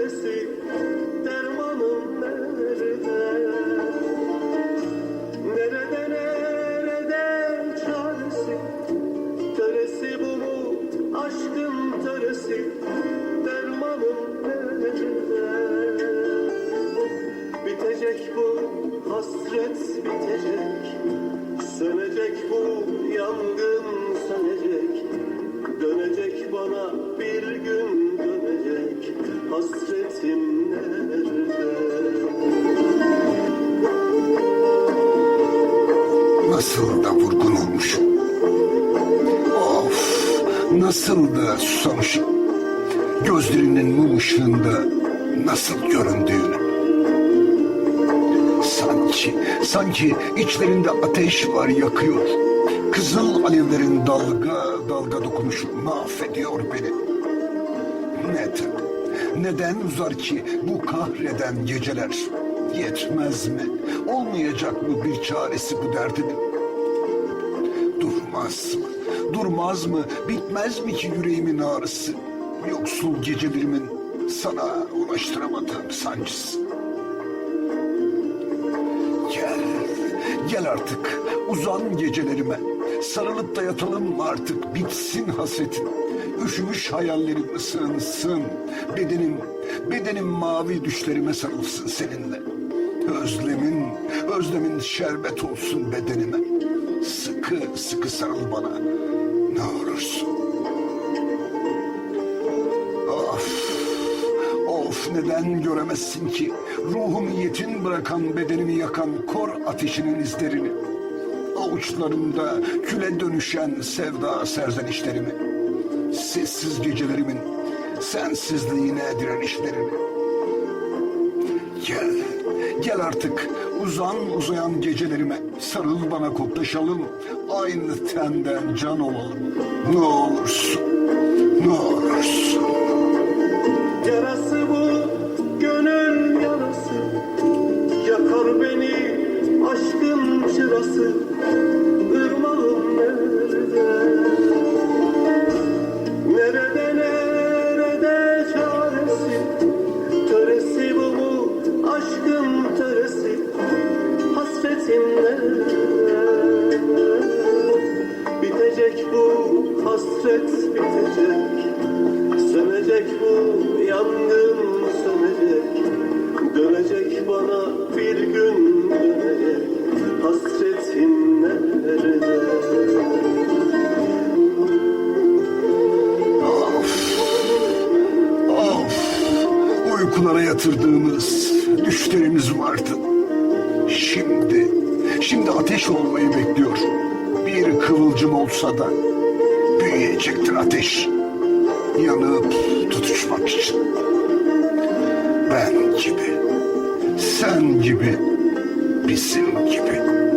Odyssey. Nasıl da vurgun olmuş. Of, nasıl da susamış. Gözlerinin mum ışığında nasıl göründüğünü. Sanki, sanki içlerinde ateş var yakıyor. Kızıl alevlerin dalga dalga dokunuşu mahvediyor beni. Neden? Neden uzar ki bu kahreden geceler? Yetmez mi? Olmayacak mı bir çaresi bu derdinin? Durmaz mı? Durmaz mı? Bitmez mi ki yüreğimin ağrısı? Yoksul gecelerimin sana ulaştıramadığım sancısı. Gel, gel artık uzan gecelerime. Sarılıp da yatalım artık bitsin hasretin. Üşümüş hayallerim ısınsın. Bedenim, bedenim mavi düşlerime sarılsın seninle. Özlemin, özlemin şerbet olsun bedenime. Sıkı sıkı sarıl bana ne olursun. Of, of neden göremezsin ki ruhum yetin bırakan bedenimi yakan kor ateşinin izlerini. Avuçlarımda küle dönüşen sevda serzenişlerimi. Sessiz gecelerimin sensizliğine direnişlerini. Gel, gel artık uzan uzayan gecelerime. Sarıl bana koklaşalım. Aynı tenden can olalım. Ne olursun, ne olursun. Yarası bu Bitecek bu hasret bitecek. Sönecek bu yangın sönecek. Dönecek bana bir gün dönecek. Hasretin nerede Of, of. Uykulara yatırdığımız düşlerimiz vardı. Şimdi ateş olmayı bekliyor. Bir kıvılcım olsa da büyüyecektir ateş. Yanıp tutuşmak için. Ben gibi, sen gibi, bizim gibi.